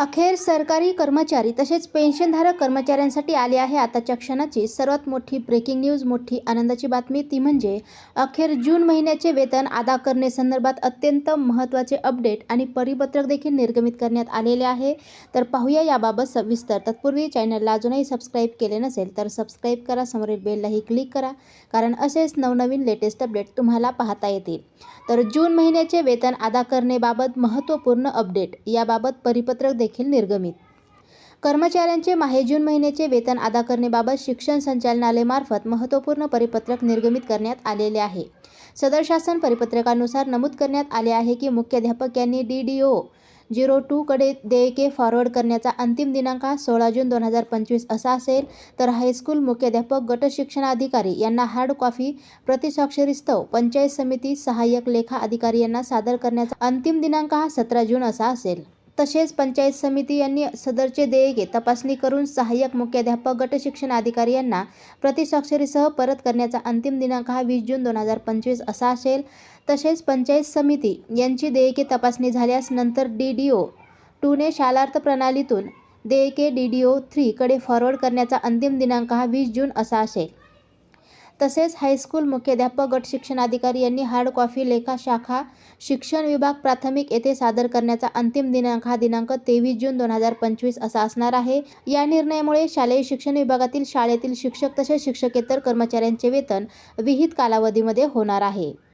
अखेर सरकारी कर्मचारी तसेच पेन्शनधारक कर्मचाऱ्यांसाठी आली आहे आताच्या क्षणाची सर्वात मोठी ब्रेकिंग न्यूज मोठी आनंदाची बातमी. ती म्हणजे अखेर जून महिन्याचे वेतन अदा करणे संदर्भात अत्यंत महत्त्वाचे अपडेट आणि परिपत्रक देखील निर्गमित करण्यात आलेले आहे. तर पाहूया याबाबत सविस्तर. तत्पूर्वी चॅनलला अजूनही सबस्क्राईब केले नसेल तर सबस्क्राईब करा. समोरील बेललाही क्लिक करा. कारण असेच नवनवीन लेटेस्ट अपडेट तुम्हाला पाहता येतील. तर जून महिन्याचे वेतन अदा करणेबाबत महत्त्वपूर्ण अपडेट याबाबत परिपत्रक देखील निर्गमित. कर्मचाऱ्यांचे माहे जून महिन्याचे वेतन अदा करणेबाबत शिक्षण संचालनालयामार्फत महत्त्वपूर्ण परिपत्रक निर्गमित करण्यात आलेले आहे. सदर शासन परिपत्रकानुसार नमूद करण्यात आले आहे की मुख्याध्यापक यांनी डी डी ओ झिरो टूकडे देयके फॉरवर्ड करण्याचा अंतिम दिनांक सोळा जून दोन हजार पंचवीस असा असेल तर हायस्कूल मुख्याध्यापक गट शिक्षणाधिकारी यांना हार्ड कॉफी प्रतिस्वाक्षरीस्तव पंचायत समिती सहाय्यक लेखा अधिकारी यांना सादर करण्याचा अंतिम दिनांक हा सतरा जून असा असेल. तसेच पंचायत समिती यांनी सदरचे देयके तपासणी करून सहाय्यक मुख्याध्यापक गट शिक्षण अधिकारी यांना प्रतिस्वाक्षरीसह परत करण्याचा अंतिम दिनांक हा वीस जून दोन हजार पंचवीस असा असेल. तसेच पंचायत समिती यांची देयके तपासणी झाल्यास नंतर डी डी ओ टूने शालार्थ प्रणालीतून देयके डी डी ओ थ्रीकडे फॉरवर्ड करण्याचा अंतिम दिनांक हा वीस जून असा असेल. तसेच हायस्कूल मुख्याध्यापक गट शिक्षणाधिकारी यांनी हार्ड कॉफी लेखा शाखा शिक्षण विभाग प्राथमिक येथे सादर करण्याचा अंतिम दिनांक हा दिनांक तेवीस जून दोन हजार पंचवीस असा असणार आहे. या निर्णयामुळे शालेय शिक्षण विभागातील शाळेतील शिक्षक तसेच शिक्षकेतर कर्मचाऱ्यांचे वेतन विहित कालावधीमध्ये होणार आहे.